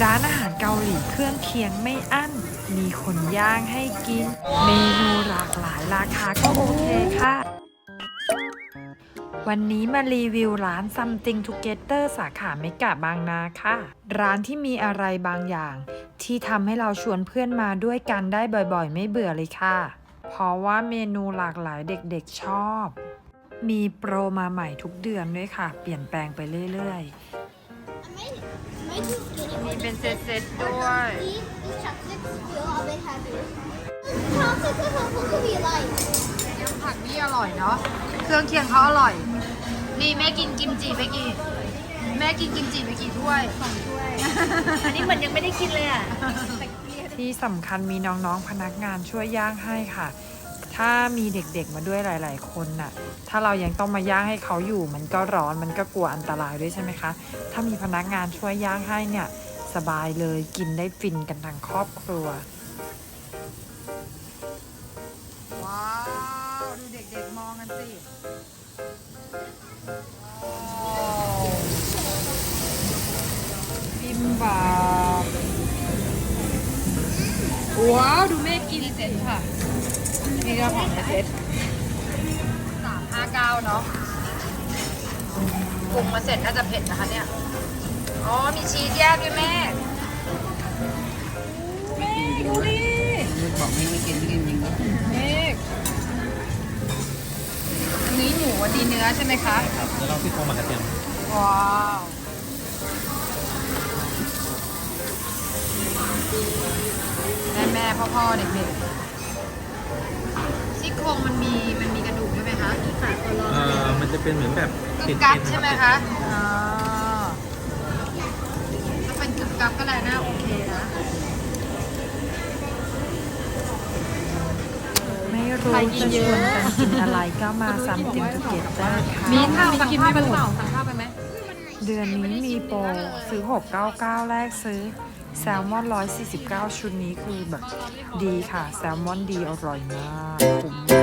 ร้านอาหารเกาหลีเครื่องเคียงไม่อั้น มีคนย่างให้กิน เมนูหลากหลายราคาก็โอเคค่ะ วันนี้มารีวิวร้าน Something Together สาขาเมกะบางนาค่ะ ร้านที่มีอะไรบางอย่าง ที่ทำให้เราชวนเพื่อนมาด้วยกันได้บ่อยๆ ไม่เบื่อเลยค่ะ เพราะว่าเมนูหลากหลายเด็กๆชอบมีโปรมาใหม่ทุกเดือนด้วยค่ะ เปลี่ยนแปลงไปเรื่อยๆ มีเป็นเซตๆด้วย ผักนี่อร่อยเนาะ เครื่องเคียงเขาอร่อย นี่แม่กินกิมจิไปกี่ แม่กินกิมจิไปกี่ถ้วย อันนี้เหมือนยังไม่ได้กินเลยอะ ที่สำคัญมีน้องๆพนักงานช่วยย่างให้ค่ะ ถ้ามีเด็กๆมาด้วยหลาย ๆ คนน่ะ ถ้าเรายังต้องมาย่างให้เขาอยู่ มันก็ร้อน มันก็กลัวอันตรายด้วยใช่ไหมคะ ถ้ามีพนักงานช่วยย่างให้เนี่ย สบายเลย กินได้ฟินกันทั้งครอบครัว ว้าว ดูเด็กๆมองกันสิบิมบับว้าว ดูแม่กินเสร็จค่ะ นี่ก็ของเซ็ตสามห้าเก้าเนาะปรุงมาเสร็จน่าจะเผ็ดนะคะเนี่ย อ๋อ มีชีสแยกด้วยแม่ แม่ดูดิบอกไม่ไม่กินไม่กินจริงก็เมฆอันนี้หมูอะดีเนื้อใช่ไหมคะครับแล้วเราซี่โครงหมักกระเทียมว้าวแม่แม่พ่อพ่อๆเด็กๆซี่ โครงมันมีมันมีกระดูกใช่ไหมคะเอ่อมันจะเป็นเหมือนแบบกึบกับใช่ไหมคะอ๋อถ้าเป็นกึบกับก็แหละน่าโอเคนะไม่รู้จะชวนกันกินอะไรก็มาซัมติงทูเกตได้ค่ะมีข้าวสั่งข้าวไปหรือเปล่าสั่งข้าวไปไหมเดือนนี้มีโปรซื้อ 699 แรกซื้อแซลมอน 149 ชุดนี้คือแบบดีค่ะ แซลมอนดีอร่อยมากคุ้มมาก